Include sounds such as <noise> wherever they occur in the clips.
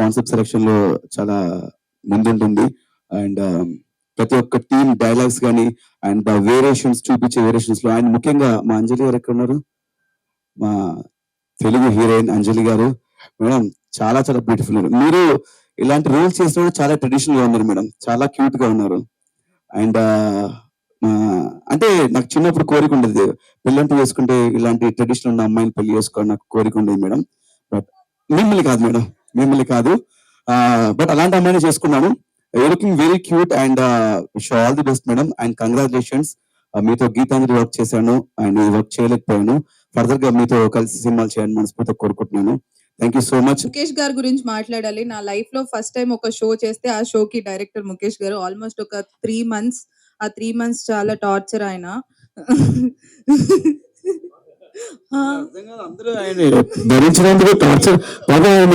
Concept సెలెక్షన్లో చాలా ముందుంటుంది. And um, ప్రతి ఒక్క టీమ్ డైలాగ్స్ కానీ అండ్ వేరియేషన్స్ చూపించే వేరియేషన్స్లో. అండ్ ముఖ్యంగా మా అంజలి గారు ఎక్కడ ఉన్నారు మా తెలుగు హీరోయిన్ అంజలి గారు. మేడం చాలా చాలా బ్యూటిఫుల్ మీరు ఇలాంటి రోల్స్ చేసినప్పుడు చాలా ట్రెడిషనల్గా ఉన్నారు మేడం. చాలా క్యూట్గా ఉన్నారు. అండ్ uh, అంటే నాకు చిన్నప్పుడు కోరిక ఉండేది. పెళ్ళంటూ వేసుకుంటే ఇలాంటి ట్రెడిషనల్ ఉన్న అమ్మాయిని పెళ్ళి చేసుకోవాలి నాకు కోరిక ఉండేది మేడం. బట్ మిమ్మల్ని కాదు మేడం. మిమ్మల్ని కాదు. బట్ అలాంటి అమ్మాయిని చేసుకున్నాను. Looking very cute and so all the best madam and congratulations మీతో గీతాంజలి వర్క్ చేశాను. అండ్ ఈ వర్క్ చేయలేకపోయాను. ఫర్దర్గా మీతో కలిసి సినిమాలు చేయాలని మనస్ఫూర్తిగా కోరుకుంటున్నాను. Thank you so much Mukesh గారి గురించి మాట్లాడాలి. నా లైఫ్లో ఫస్ట్ టైం ఒక షో చేస్తే ఆ షోకి డైరెక్టర్ ముఖేష్ గారు ఆల్మోస్ట్ ఒక త్రీ మంత్స్ ఆ త్రీ మంత్స్ చాలా టార్చర్ ఆయన. అందరూ ఆయన భరించినందుకు టార్చర్. బాబా ఆయన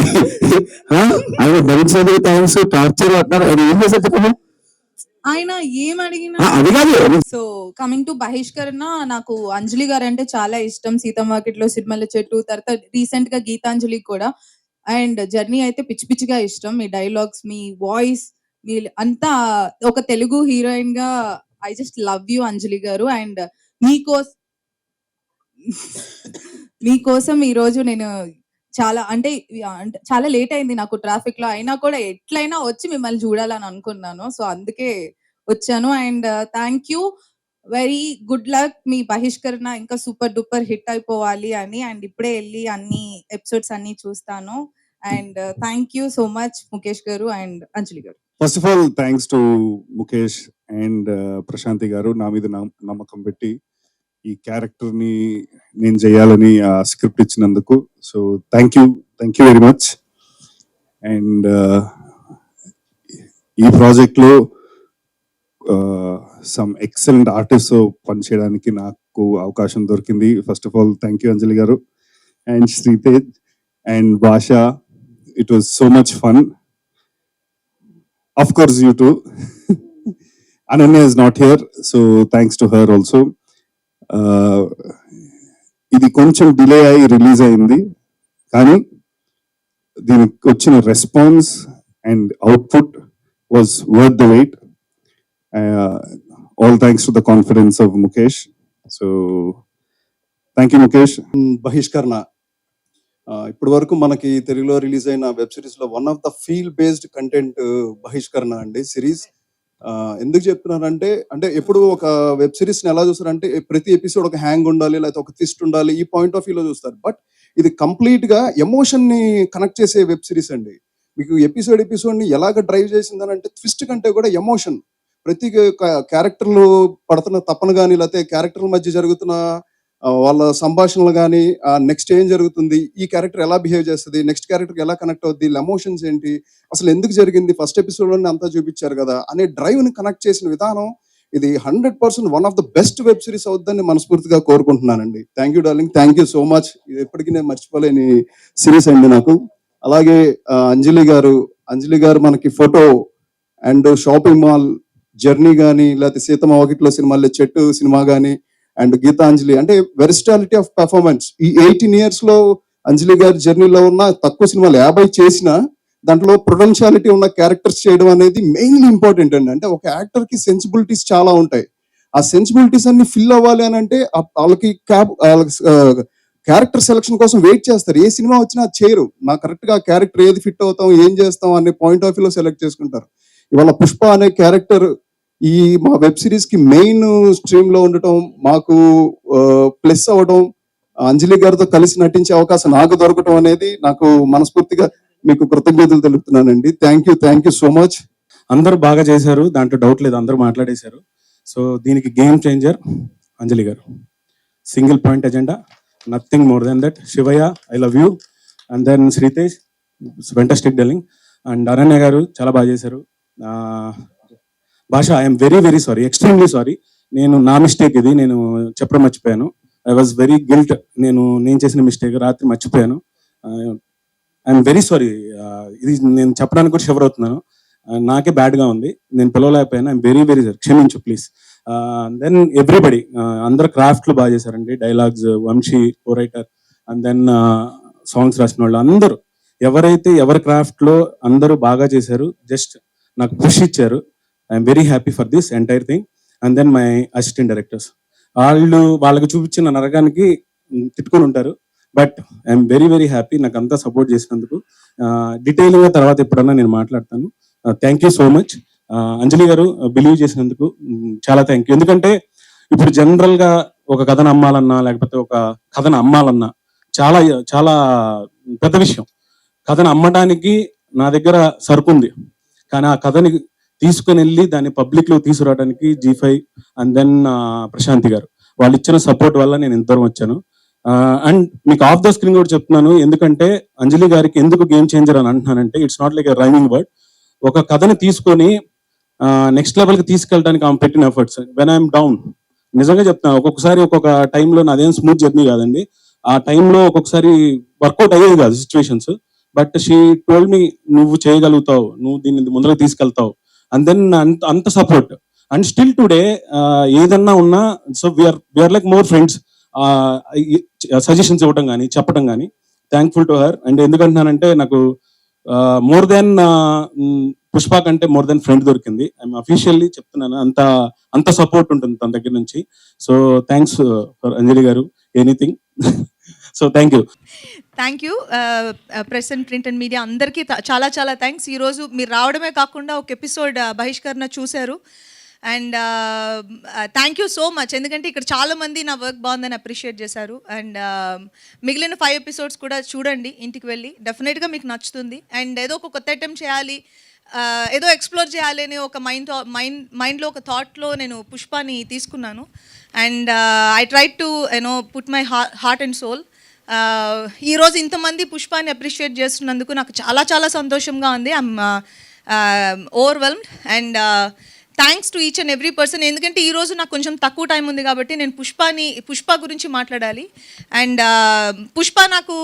ఆ? ఆయన భరించినందుకు థ్యాంక్స్ టార్చర్ అంటున్నారు. ఆయన ఏం చేశారు చెప్పండి? ఆయన ఏం అడిగినా ఆ, అది కాదు. సో కమింగ్ టు బహిష్కరణ నాకు అంజలి గారు అంటే చాలా ఇష్టం. సీతం వాకిట్లో సిరిమల్ల చెట్టు తర్వాత రీసెంట్గా గీతాంజలి కూడా. అండ్ జర్నీ అయితే పిచ్చి పిచ్చిగా ఇష్టం. మీ డైలాగ్స్ మీ వాయిస్ మీ అంతా ఒక తెలుగు హీరోయిన్గా I just love you Anjali గారు. అండ్ మీకోసం మీకోసం ఈ రోజు నేను చాలా అంటే చాలా లేట్ అయింది నాకు ట్రాఫిక్లో. అయినా కూడా ఎట్లయినా వచ్చి మిమ్మల్ని చూడాలని అనుకున్నాను. సో అందుకే వచ్చాను. And thank you very good luck మీ బహిష్కరణ ఇంకా సూపర్ డూపర్ హిట్ అయిపోవాలి అని. అండ్ ఇప్పుడే వెళ్ళి అన్ని ఎపిసోడ్స్ అన్ని చూస్తాను. And thank you so much Mukesh గారు అండ్ అంజలి గారు. First of all thanks to Mukesh and uh, Prashanti గారు నా మీద నమ్మకం పెట్టి ఈ క్యారెక్టర్ని నేను చేయాలని ఆ స్క్రిప్ట్ ఇచ్చినందుకు. So thank you thank you very much and ఈ ప్రాజెక్ట్లో సమ్ ఎక్సలెంట్ ఆర్టిస్ట్ పనిచేయడానికి నాకు అవకాశం దొరికింది. First of all thank you Anjali గారు. And Sritej and Bhasha it was so much fun of course you too Ananya is not here so thanks to her also ఇది కొంచెం delay అయి release అయింది. కానీ దీనికి వచ్చిన response and output was worth the wait all thanks to the confidence of Mukesh so thank you Mukesh Bahishkarana. ఇప్పటి వరకు మనకి తెలుగులో రిలీజ్ అయిన వెబ్ సిరీస్లో one of the feel based content Bahishkarana అండి సిరీస్ ఎందుకు చెప్తున్నారంటే అంటే ఎప్పుడు ఒక వెబ్ సిరీస్ని ఎలా చూస్తారంటే ప్రతి ఎపిసోడ్ ఒక హ్యాంగ్ ఉండాలి లేకపోతే ఒక ట్విస్ట్ ఉండాలి ఈ పాయింట్ ఆఫ్ వ్యూలో చూస్తారు. బట్ ఇది కంప్లీట్గా ఎమోషన్ని కనెక్ట్ చేసే వెబ్ సిరీస్ అండి. మీకు ఎపిసోడ్ ఎపిసోడ్ని ఎలాగ డ్రైవ్ చేసిందని అంటే ట్విస్ట్ కంటే కూడా ఎమోషన్. ప్రతి క్యారెక్టర్లు పడుతున్న తపన కానీ లేకపోతే క్యారెక్టర్ల మధ్య జరుగుతున్న వాళ్ళ సంభాషణలు కానీ నెక్స్ట్ ఏం జరుగుతుంది ఈ క్యారెక్టర్ ఎలా బిహేవ్ చేస్తుంది నెక్స్ట్ క్యారెక్టర్ ఎలా కనెక్ట్ అవుద్ది వీళ్ళ ఎమోషన్స్ ఏంటి అసలు ఎందుకు జరిగింది ఫస్ట్ ఎపిసోడ్లోనే అంతా చూపించారు కదా అనే డ్రైవ్ని కనెక్ట్ చేసిన విధానం ఇది hundred percent one of the best web series అవుద్దని మనస్ఫూర్తిగా కోరుకుంటున్నానండి. Thank you darling thank you so much ఇది ఎప్పటికీ నేను మర్చిపోలేని సిరీస్ అండి నాకు. అలాగే అంజలి గారు అంజలి గారు మనకి photo and shopping mall journey కానీ లేకపోతే సీతమ్మ వాకిట్లో సినిమాల్లో చెట్టు సినిమా కానీ అండ్ గీతాంజలి అంటే వెరిస్టాలిటీ ఆఫ్ పెర్ఫార్మెన్స్. ఈ ఎయిటీన్ ఇయర్స్లో అంజలి గారి జర్నీలో ఉన్న తక్కువ సినిమాలు యాభై చేసిన దాంట్లో ప్రొడెన్షియాలిటీ ఉన్న క్యారెక్టర్స్ చేయడం అనేది మెయిన్లీ ఇంపార్టెంట్ అండి. అంటే ఒక యాక్టర్కి సెన్సిబిలిటీస్ చాలా ఉంటాయి. ఆ సెన్సిబిలిటీస్ అన్ని ఫిల్ అవ్వాలి అని అంటే వాళ్ళకి క్యాబ్ క్యారెక్టర్ సెలక్షన్ కోసం వెయిట్ చేస్తారు. ఏ సినిమా వచ్చినా చేయరు. నా కరెక్ట్గా క్యారెక్టర్ ఏది ఫిట్ అవుతాం ఏం చేస్తాం అనే పాయింట్ ఆఫ్ వ్యూలో సెలెక్ట్ చేసుకుంటారు. ఇవాళ పుష్ప అనే క్యారెక్టర్ ఈ మా వెబ్ సిరీస్కి మెయిన్ స్ట్రీమ్లో ఉండటం మాకు ప్లస్ అవ్వడం అంజలి గారితో కలిసి నటించే అవకాశం నాకు దొరకటం అనేది నాకు మనస్ఫూర్తిగా మీకు కృతజ్ఞతలు తెలుపుతున్నానండి. Thank you thank you so much అందరూ బాగా చేశారు. దాంట్లో డౌట్ లేదు. అందరూ మాట్లాడేశారు. సో దీనికి గేమ్ చేంజర్ అంజలి గారు. Single point agenda nothing more than that Shivayya I love you and then Sritej fantastic darling and Aranya గారు చాలా బాగా చేశారు. Bhasha I'm very very sorry extremely sorry నేను నా మిస్టేక్ ఇది నేను చెప్పడం మర్చిపోయాను. ఐ వాజ్ వెరీ గిల్ట్ నేను నేను చేసిన మిస్టేక్ రాత్రి మర్చిపోయాను. ఐఎమ్ వెరీ సారీ ఇది నేను చెప్పడానికి కూడా షవర్ అవుతున్నాను. Uh, నాకే బ్యాడ్గా ఉంది. నేను పిలవలేకపోయాను. ఐమ్ వెరీ వెరీ సార్ క్షమించు ప్లీజ్ దెన్ ఎవ్రీబడి అందరు క్రాఫ్ట్లు బాగా చేశారండి. Dialogues Vamsi co writer and then songs రాసిన వాళ్ళు అందరూ. ఎవరైతే ఎవరి క్రాఫ్ట్లో అందరూ బాగా చేశారు జస్ట్ నాకు పుష్ ఇచ్చారు. I'm very happy for this entire thing and then my assistant directors వాళ్ళు వాళ్ళకి చూపించిన నరకానికి తిట్టుకొని ఉంటారు. But I'm very very happy నాకు అంతా సపోర్ట్ చేసినందుకు డీటెయిల్గా తర్వాత ఎప్పుడన్నా నేను మాట్లాడతాను. Thank you so much Anjali గారు బిలీవ్ చేసినందుకు చాలా థ్యాంక్ యూ ఎందుకంటే ఇప్పుడు జనరల్గా ఒక కథను అమ్మాలన్నా లేకపోతే ఒక కథను అమ్మాలన్నా చాలా చాలా పెద్ద విషయం. కథను అమ్మడానికి నా దగ్గర సరుకు ఉంది కానీ ఆ కథని తీసుకుని వెళ్ళి దాన్ని పబ్లిక్లో తీసుకురావడానికి Zee five and then Prashanti గారు. వాళ్ళు ఇచ్చిన సపోర్ట్ వల్ల నేను ఇంతవరం వచ్చాను. అండ్ మీకు ఆఫ్ ద స్క్రీన్ కూడా చెప్తున్నాను. ఎందుకంటే అంజలి గారికి ఎందుకు గేమ్ చేంజర్ అని అంటున్నానంటే it's not like rhyming word ఒక కథని తీసుకొని నెక్స్ట్ లెవెల్కి తీసుకెళ్ళడానికి ఆమె పెట్టిన ఎఫర్ట్స్ వెన్ ఐఎమ్ డౌన్ నిజంగా చెప్తాను ఒక్కొక్కసారి ఒక్కొక్క టైంలో నాదేం స్మూత్ జర్నీ కాదండి. ఆ టైంలో ఒక్కొక్కసారి వర్కౌట్ అయ్యేది కాదు situations but she told me నువ్వు చేయగలుగుతావు. నువ్వు దీన్ని ముందరకు తీసుకెళ్తావు. అండ్ దెన్ అంత అంత సపోర్ట్ అండ్ స్టిల్ టుడే ఏదన్నా ఉన్నా so we are we are like more friends suggestions ఇవ్వడం కానీ చెప్పడం కానీ థ్యాంక్ఫుల్ టు హర్ అండ్ ఎందుకంటున్నానంటే నాకు uh, uh, more than Pushpa కంటే మోర్ దెన్ ఫ్రెండ్ దొరికింది. ఐఎమ్ అఫీషియల్లీ చెప్తున్నాను అంత అంత సపోర్ట్ ఉంటుంది తన దగ్గర నుంచి. సో థ్యాంక్స్ ఫర్ అంజలి గారు. Anything <laughs> so thank you. Thank you press and print and media అందరికీ చాలా చాలా థ్యాంక్స్ ఈరోజు మీరు రావడమే కాకుండా ఒక ఎపిసోడ్ uh, బహిష్కరణ చూశారు. And thank you so much ఎందుకంటే ఇక్కడ చాలా మంది నా వర్క్ బాగుందని అప్రిషియేట్ చేశారు. అండ్ uh, మిగిలిన ఫైవ్ ఎపిసోడ్స్ కూడా చూడండి ఇంటికి వెళ్ళి. డెఫినెట్గా మీకు నచ్చుతుంది. అండ్ ఏదో ఒక కొత్త అటెంప్ట్ చేయాలి uh, ఏదో ఎక్స్ప్లోర్ చేయాలి అనే ఒక మైండ్ మైండ్ మైండ్లో ఒక థాట్లో నేను పుష్పాని తీసుకున్నాను. And I try to you know put my heart and soul ఈరోజు ఇంతమంది పుష్పాన్ని అప్రిషియేట్ చేస్తున్నందుకు నాకు చాలా చాలా సంతోషంగా ఉంది. I'm overwhelmed and thanks to each and every person ఎందుకంటే ఈరోజు నాకు కొంచెం తక్కువ టైం ఉంది కాబట్టి నేను పుష్పాని పుష్ప గురించి మాట్లాడాలి. అండ్ పుష్ప నాకు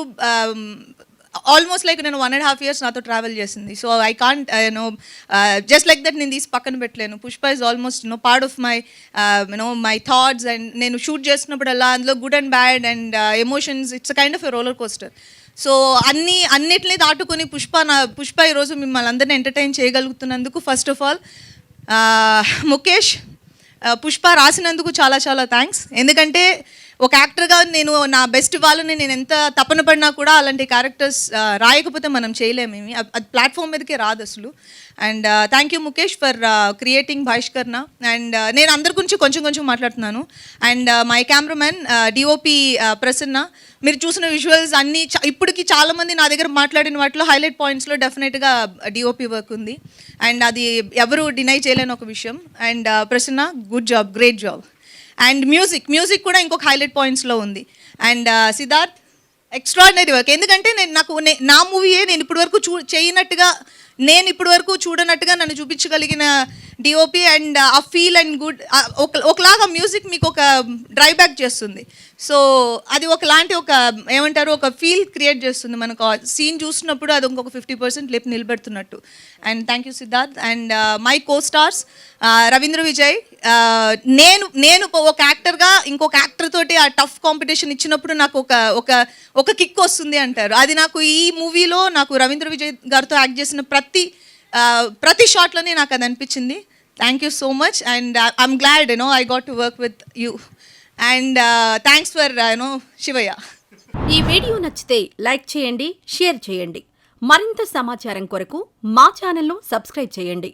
ఆల్మోస్ట్ లైక్ నేను వన్ అండ్ హాఫ్ ఇయర్స్ నాతో ట్రావెల్ చేసింది. So I can't you know just like that నేను తీసి పక్కన పెట్టలేను. Pushpa is almost no part of my you know my thoughts and నేను షూట్ చేస్తున్నప్పుడల్లా అందులో good and bad and emotions it's kind of a roller coaster so అన్ని అన్నిటిని దాటుకొని పుష్ప నా పుష్ప ఈరోజు మిమ్మల్ని అందరినీ entertain చేయగలుగుతున్నందుకు first of all Mukesh Pushpa రాసినందుకు చాలా చాలా థ్యాంక్స్ ఎందుకంటే ఒక యాక్టర్గా నేను నా బెస్ట్ వాళ్ళని నేను ఎంత తపన పడినా కూడా అలాంటి క్యారెక్టర్స్ రాయకపోతే మనం చేయలేమేమి. అది- ప్లాట్ఫామ్ మీదకే రాదు అసలు. And thank you Mukesh for creating భాష్కర్ణ and నేను అందరి గురించి కొంచెం కొంచెం మాట్లాడుతున్నాను. And my cameraman DOP Prasanna. మీరు చూసిన విజువల్స్ అన్నీ చా- ఇప్పటికి చాలామంది నా దగ్గర మాట్లాడిన వాటిలో హైలైట్ పాయింట్స్లో డెఫినెట్గా డిఓపి వర్క్ ఉంది. అండ్ అది ఎవరు డినై చేయలేని ఒక విషయం. And Prasanna good job great job and music music కూడా ఇంకొక హైలైట్ పాయింట్స్లో ఉంది. And Siddharth extraordinary work. ఎందుకంటే నేను నాకు నే- నా మూవీయే నేను ఇప్పటివరకు చూ చేయనట్టుగా నేను ఇప్పటివరకు చూడనట్టుగా నన్ను చూపించగలిగిన డిఓపి అండ్ ఆ ఫీల్ అండ్ గుడ్ ఒక ఒకలాగా మ్యూజిక్ మీకు ఒక డ్రై బ్యాక్ చేస్తుంది. సో అది ఒకలాంటి ఒక ఏమంటారు ఒక ఫీల్ క్రియేట్ చేస్తుంది మనకు. సీన్ చూసినప్పుడు అది ఇంకొక ఫిఫ్టీ పర్సెంట్ లేపు నిలబెడుతున్నట్టు. And thank you Siddharth and my co stars Ravindra Vijay నేను నేను ఒక యాక్టర్గా ఇంకొక యాక్టర్ తోటి ఆ టఫ్ కాంపిటీషన్ ఇచ్చినప్పుడు నాకు ఒక ఒక ఒక కిక్ వస్తుంది అంటారు. అది నాకు ఈ మూవీలో నాకు రవీంద్ర విజయ్ గారితో యాక్ట్ చేసిన ప్రతి ప్రతి షాట్లోనే నాకు అది అనిపించింది. Thank you so much and I'm glad you know I got to work with you and thanks for you know Shivayya ఈ వీడియో నచ్చితే లైక్ చేయండి షేర్ చేయండి. మరింత సమాచారం కొరకు మా ఛానల్ను సబ్స్క్రైబ్ చేయండి.